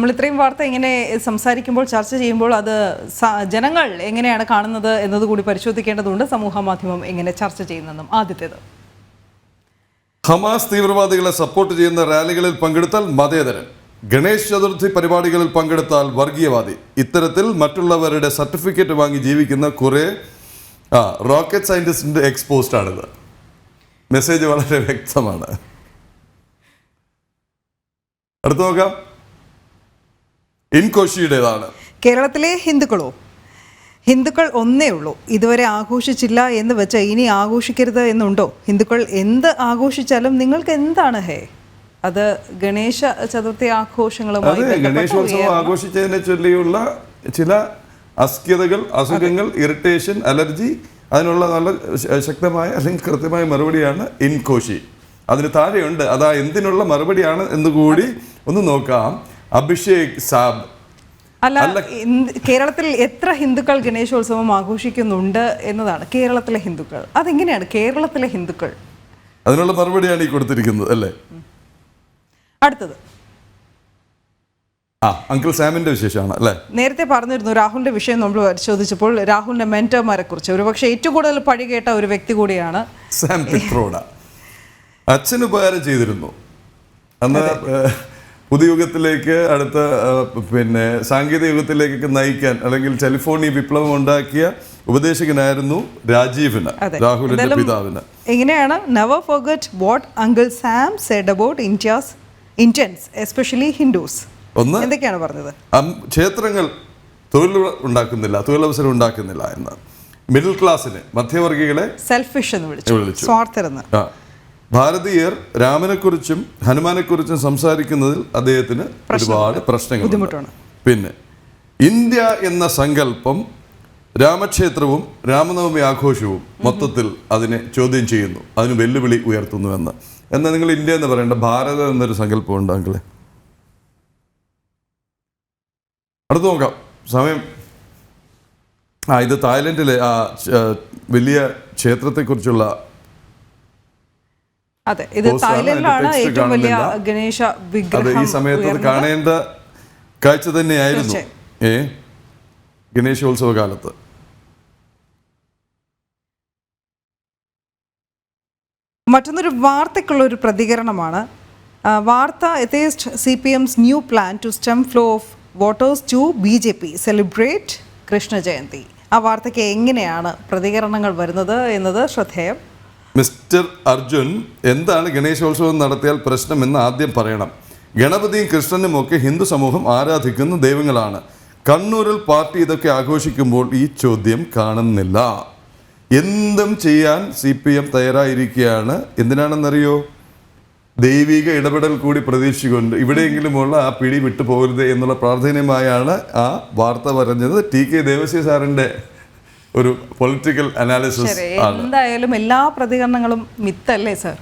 നമ്മൾ ഇത്രയും വാർത്ത ഇങ്ങനെ സംസാരിക്കുമ്പോൾ ചർച്ച ചെയ്യുമ്പോൾ അത് ജനങ്ങൾ എങ്ങനെയാണ് കാണുന്നത് എന്നതുകൂടി പരിശോധിക്കേണ്ടതുണ്ട്. സമൂഹ മാധ്യമം എങ്ങനെ ചർച്ച ചെയ്യുന്നതും ആദ്യത്തേത്. ഹമാസ് തീവ്രവാദികളെ സപ്പോർട്ട് ചെയ്യുന്ന റാലികളിൽ പങ്കെടുത്താൽ മതേതരൻ. ഗണേശ് ചതുർത്ഥി പരിപാടികളിൽ പങ്കെടുത്താൽ വർഗീയവാദി. ഇത്തരത്തിൽ മറ്റുള്ളവരുടെ സർട്ടിഫിക്കറ്റ് വാങ്ങി ജീവിക്കുന്ന കുറെ ആ റോക്കറ്റ് എക്സ്പോസ്റ്റ് ആണിത്. മെസ്സേജ് വളരെ വ്യക്തമാണ്. അടുത്ത് നോക്കാം. ഇൻകോഷിയുടേതാണ് കേരളത്തിലെ ഹിന്ദുക്കളോ ഹിന്ദുക്കൾ ഒന്നേ ഉള്ളൂ. ഇതുവരെ ആഘോഷിച്ചില്ല എന്ന് വെച്ച് ഇനി ആഘോഷിക്കരുത് എന്നുണ്ടോ? ഹിന്ദുക്കൾ എന്ത് ആഘോഷിച്ചാലും നിങ്ങൾക്ക് എന്താണ് ഹേ? അത് ഗണേശ ചതുർത്ഥി ആഘോഷങ്ങളുമായി ഗണേശോത്സവം ആഘോഷിച്ചതിനെ ചൊല്ലിയുള്ള ചില അസ്ക്യതകൾ അസുഖങ്ങൾ ഇറിറ്റേഷൻ അലർജി അതിനുള്ള നല്ല ശക്തമായ അല്ലെങ്കിൽ കൃത്യമായ മറുപടിയാണ് ഇൻകോശി. അതിന് താഴെയുണ്ട്. അതാ എന്തിനുള്ള മറുപടിയാണ് എന്ന് കൂടി ഒന്ന് നോക്കാം. അഭിഷേക് സാബ്. അല്ല കേരളത്തിൽ എത്ര ഹിന്ദുക്കൾ ഗണേശോത്സവം ആഘോഷിക്കുന്നുണ്ട് എന്നതാണ്. കേരളത്തിലെ ഹിന്ദുക്കൾ. അതെങ്ങനെയാണ് കേരളത്തിലെ ഹിന്ദുക്കൾ? അതിനുള്ള മറുപടിയാണ് ഈ കൊടുത്തിരിക്കുന്നത് അല്ലേ? അടുത്തത്. ആ അങ്കിൾ സാമിന്റെ വിശേഷമാണ് അല്ലേ? നേരത്തെ പറഞ്ഞിരുന്നു രാഹുലിന്റെ വിഷയം നമ്മൾ പരിശോധിച്ചപ്പോൾ രാഹുലിന്റെ മെന്റർമാരെ കുറിച്ച് ഒരുപക്ഷെ ഏറ്റവും കൂടുതൽ പഴി കേട്ട ഒരു വ്യക്തി കൂടിയാണ്. സാം പിത്രോഡ അച്ഛൻ ഉപകാരം ചെയ്തിരുന്നു. അന്ന് പുതുയുഗത്തിലേക്ക് അടുത്ത പിന്നെ സാങ്കേതിക യുഗത്തിലേക്കൊക്കെ നയിക്കാൻ അല്ലെങ്കിൽ ടെലിഫോൺ ഈ വിപ്ലവം ഉണ്ടാക്കിയ ഉപദേശകനായിരുന്നു രാജീവിന് രാഹുലിന്റെ പിതാവിന്. എങ്ങനെയാണ്? Never forget what Uncle Sam said about India's Indians especially Hindus ഒന്ന് എന്തൊക്കെയാണ് പറഞ്ഞത്? ക്ഷേത്രങ്ങൾ തൊഴിൽ ഉണ്ടാക്കുന്നില്ല തൊഴിലവസരം ഉണ്ടാക്കുന്നില്ല എന്ന്. മിഡിൽ ക്ലാസ്സിന് മധ്യവർഗികളെ സെൽഫിഷ് എന്ന് വിളിച്ചു. സ്വാർത്ഥരെന്ന്. ഭാരതീയർ രാമനെക്കുറിച്ചും ഹനുമാനെക്കുറിച്ചും സംസാരിക്കുന്നതിൽ അദ്ദേഹത്തിന് ഒരുപാട് പ്രശ്നങ്ങൾ പിന്നെ ഇന്ത്യ എന്ന സങ്കല്പം രാമക്ഷേത്രവും രാമനവമി ആഘോഷവും മൊത്തത്തിൽ അതിനെ ചോദ്യം ചെയ്യുന്നു. അതിന് വെല്ലുവിളി ഉയർത്തുന്നുവെന്ന് എന്നാൽ നിങ്ങൾ ഇന്ത്യ എന്ന് പറയേണ്ട ഭാരതം എന്നൊരു സങ്കല്പം ഉണ്ട് അങ്കിളെ? അടുത്ത് നോക്കാം. സമയം. ആ ഇത് തായ്ലൻഡിലെ ആ വലിയ ക്ഷേത്രത്തെക്കുറിച്ചുള്ള അതെ ഇത് തായ്ലൻഡിലാണ് ഏറ്റവും വലിയ ഗണേശ വിഗ്രഹം ഈ സമയത്ത് അത് കാണേണ്ട കാഴ്ച തന്നെയായിരുന്നു. ഏ? ഗണേശോത്സവ കാലത്ത് മറ്റൊന്നൊരു വാർത്തയ്ക്കുള്ള ഒരു പ്രതികരണമാണ്. വാർത്ത atheist C P M's new plan to stem flow of voters to B J P celebrate Krishna Jayanti ആ വാർത്തയ്ക്ക് എങ്ങനെയാണ് പ്രതികരണങ്ങൾ വരുന്നത് എന്നത് ശ്രദ്ധേയം. മിസ്റ്റർ അർജുൻ എന്താണ് ഗണേശോത്സവം നടത്തിയാൽ പ്രശ്നമെന്ന് ആദ്യം പറയണം. ഗണപതിയും കൃഷ്ണനും ഒക്കെ ഹിന്ദു സമൂഹം ആരാധിക്കുന്ന ദൈവങ്ങളാണ്. കണ്ണൂരിൽ പാർട്ടി ഇതൊക്കെ ആഘോഷിക്കുമ്പോൾ ഈ ചോദ്യം കാണുന്നില്ല. എന്തും ചെയ്യാൻ സി പി എം തയ്യാറായിരിക്കുകയാണ്. എന്തിനാണെന്നറിയോ? ദൈവിക ഇടപെടൽ കൂടി പ്രതീക്ഷിച്ചുകൊണ്ട് ഇവിടെയെങ്കിലുമുള്ള ആ പിടി വിട്ടുപോകരുത് എന്നുള്ള പ്രാർത്ഥനയുമായാണ് ആ വാർത്ത പറഞ്ഞത് ടി കെ ദേവസ്യ സാറിന്റെ ഒരു പൊളിറ്റിക്കൽ അനാലിസിസ് എന്തായാലും എല്ലാ പ്രതികരണങ്ങളും മിത്തല്ലേ സർ